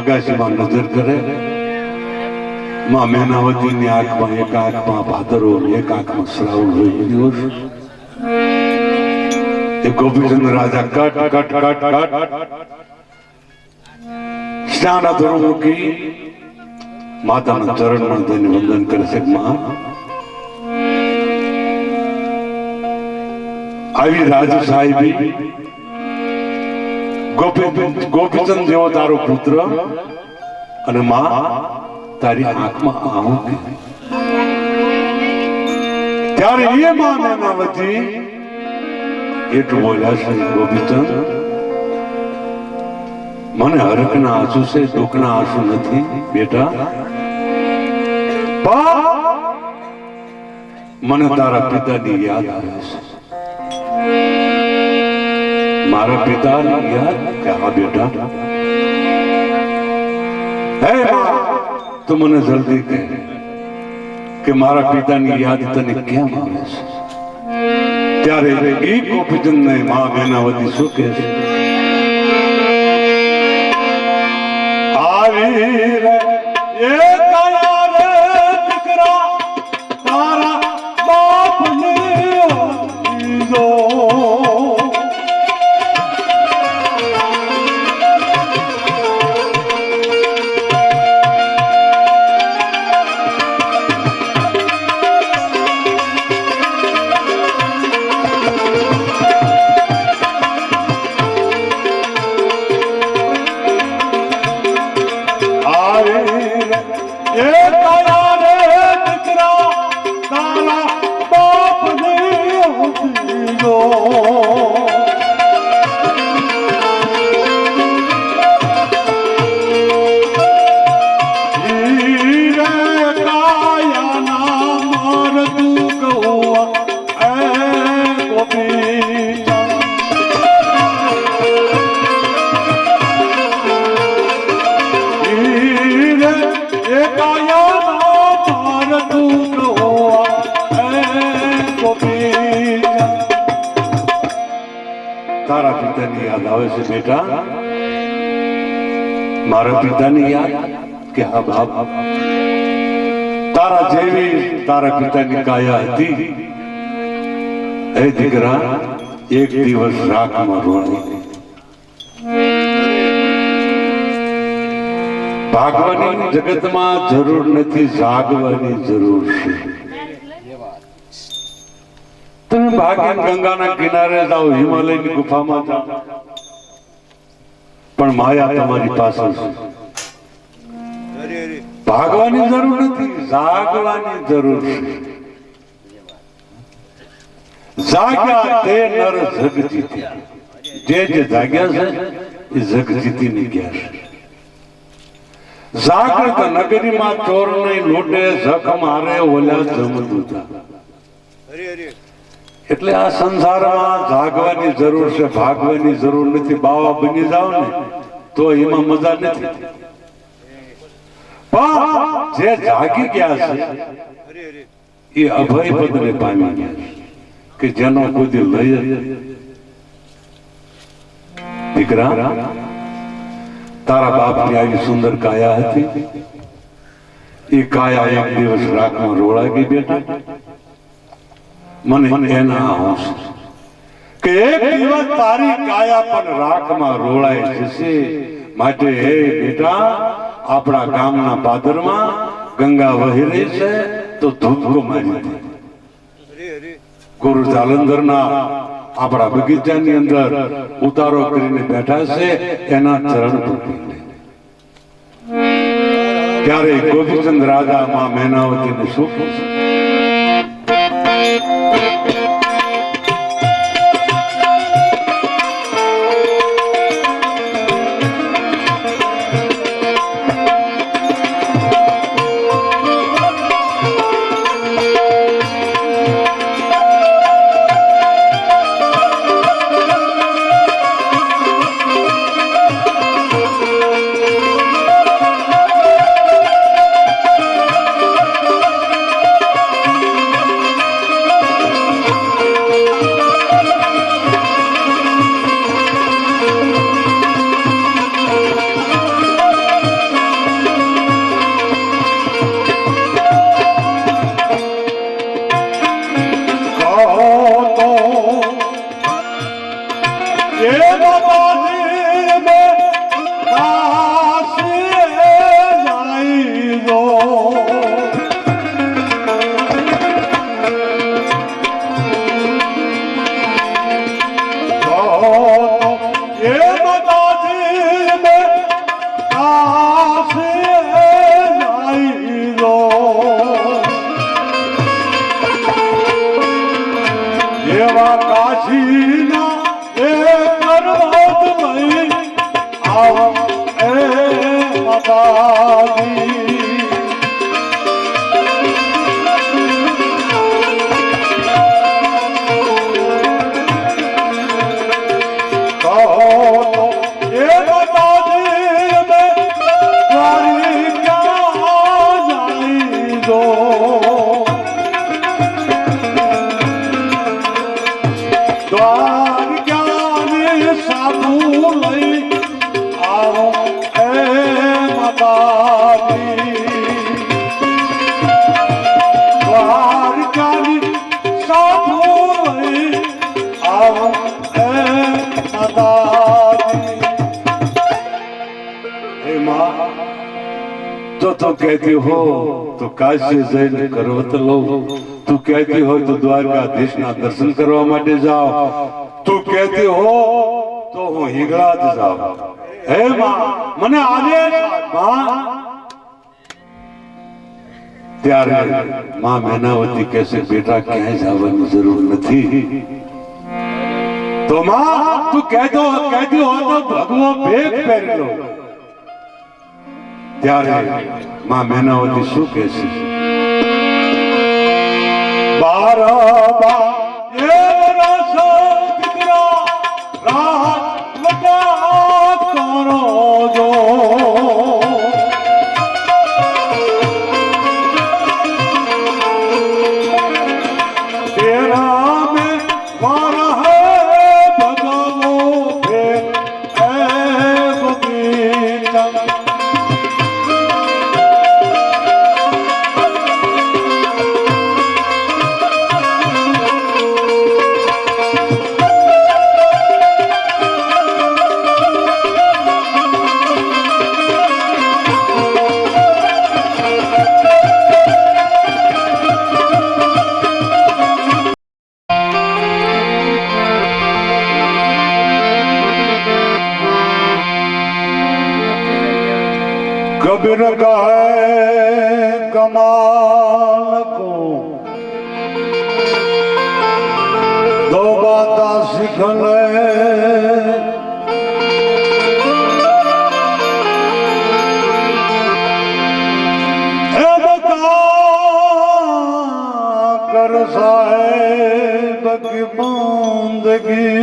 અગાશીમાં નજર કરે, માં મેનાવતીની આંખમાં એક આંખમાં ભાદરો એક આંખમાં શ્રાવણ હોય દિવસ. એ ગોપીચંદ રાજા કટ કટ કટ કટ. સ્નાન અધરું મૂકી માતાના ચરણમાં જઈને વંદન કરે છે, માં, આવી રાજ સાહેબી ગોપીચંદ જેવો તારો પુત્ર અને માં તારી આંખમાં આવું ત્યારે એ માં નાનાવતી એટલું બોલ્યા છે ગોપીચંદ, મને હરખના આંસુ છે, દુઃખના આંસુ નથી, બેટા. મને તારા પિતાની યાદ આવે છે. મારા પિતા યાદ કે હા બેટા. હે તું મને જલ્દી કહે કે મારા પિતાની યાદ તને કેમ આવે છે? ત્યારે એ ગોપીચંદ ને મા બેનાવતી શું કહે છે. આવી રે એ આવે છે, બેટા? મારા પિતાની યાદ કે હા, બાપ. તારા જેવી તારા પિતાની કાયા હતી. હે દીકરા, એક દિવસ રાખમાં રોણી. ભાગવાની જગતમાં જરૂર નથી, જાગવાની જરૂર છે. તમે ભાગીને ગંગાના કિનારે જાઓ, હિમાલયની ગુફામાં જાઓ. પણ માયા તમારી પાસે. ભાગવાની જરૂર નથી, જાગવાની જરૂર છે. જાગ્યા તે નર જગજીતી. જે જે જાગ્યા છે, એ જગજીતી ની ગયા છે. જાગૃત નગરીમાં ચોર નહીં લૂંટે, જખમ હારે ઓલા જમદૂતા. એટલે આ સંસારમાં જાગવાની જરૂર છે, ભાગવાની જરૂર નથી. બાવા બની જાવ ને, તો એમાં મજા નથી. જે જાગી ગયા છે, એ અભય પદને પામી ગયા કે જેનો કોઈ જ દીકરા, તારા બાપની આવી સુંદર કાયા હતી? એ કાયા એક દિવસ રાખમાં રોળાઈ ગઈ બેટા મને એના હોશ. કે એક દિવસ તારી કાયા પણ રાખમાં રોળાઈ જશે. માટે હે બેટા, આપણા ગામના પાદરમાં ગંગા વહી રહી છે, તો ધૂપકો મારી દે. ગુરુ જાલંધરના આપણા બગીચાની અંદર ઉતારો કરીને બેઠા છે, એના ચરણ ત્યારે ગોપીચંદ રાજા માં મેનાવતીને શું કહે Música পাবি હો તો કાશી જઈને કરવત લો. તું કહેતી હોય તો દ્વારકાધીશના દર્શન કરવા માટે જાઓ. તું કહેતી હો તો હું હિંગળાજ જાઉં. હે માં, મને આજે માં. ત્યારે માં મેનાવતી કહેશે, બેટા, ક્યાંય જવાની જરૂર નથી. તો માં, તું કહેતો કહેતી હો તો ભગવો ભેગ પહેરી લો. ત્યારે માં મેનાવતી શું કહે છે? બારબા એ कबीर का है कमाल को दो बात सीख ले ए बता कर साहेब की बंदगी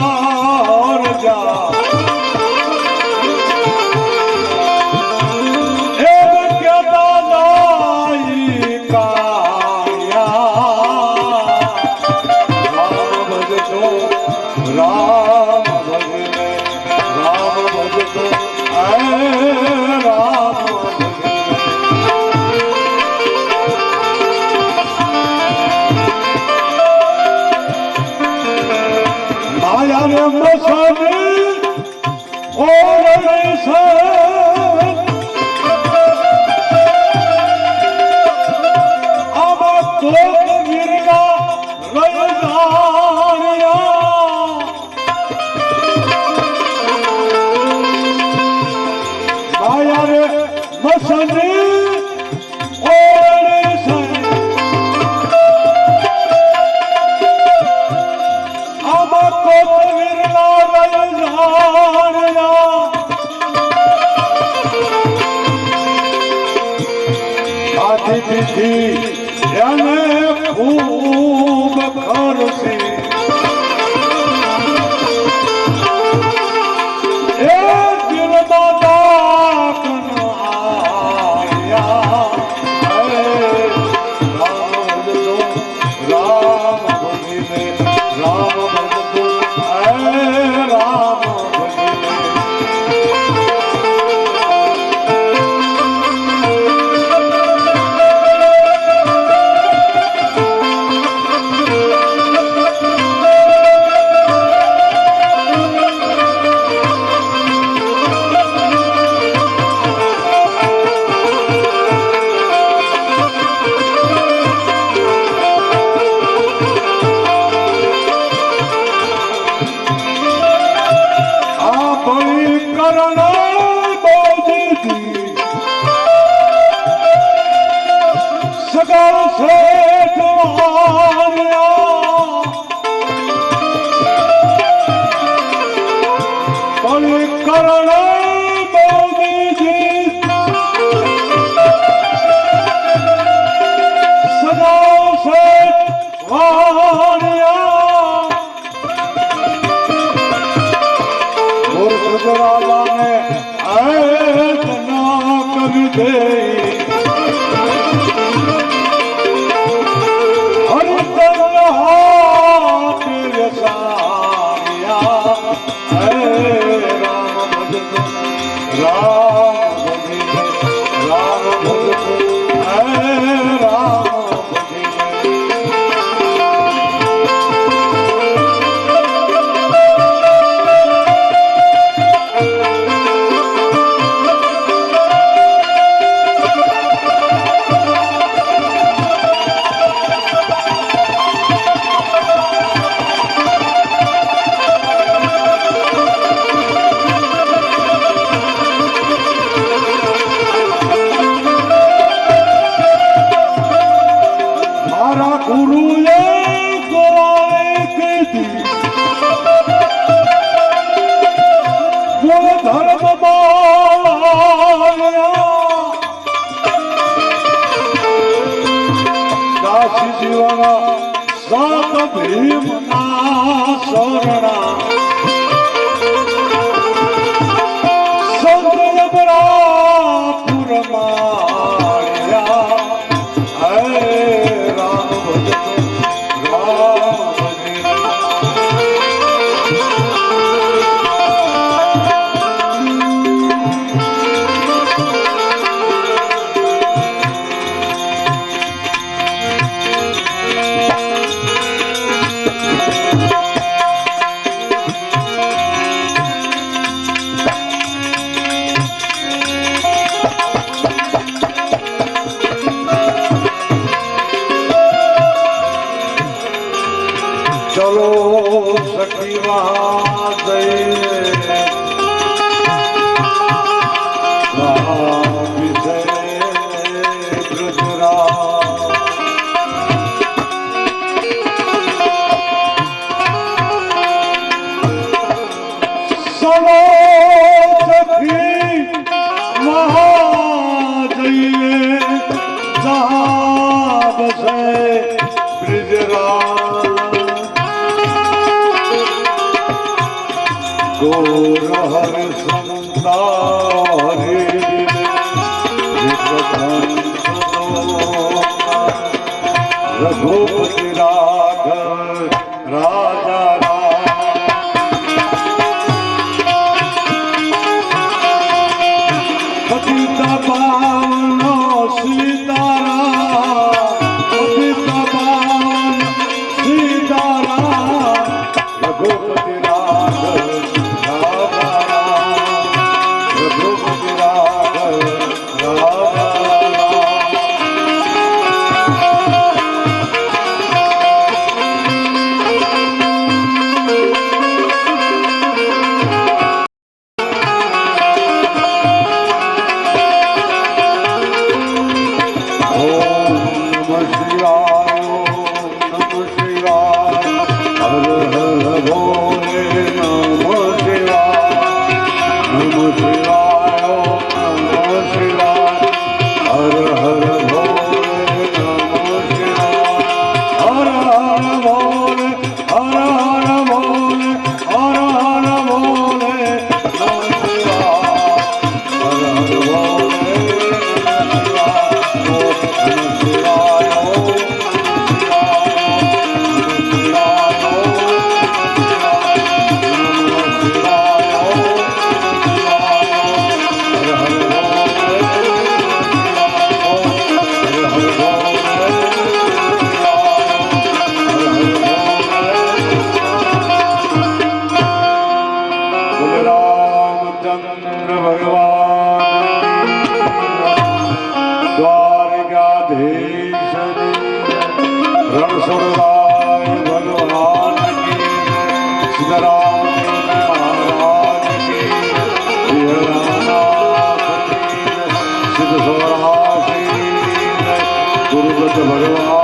ભૂતડા રજા aquí. day. જીવના સાત ભીમના શરણા. રઘુપતિ રાઘવ રાજા રણછોડરાય ભગવાન સીતારામ મહારાજ ગુરુવ્રત ભગવાન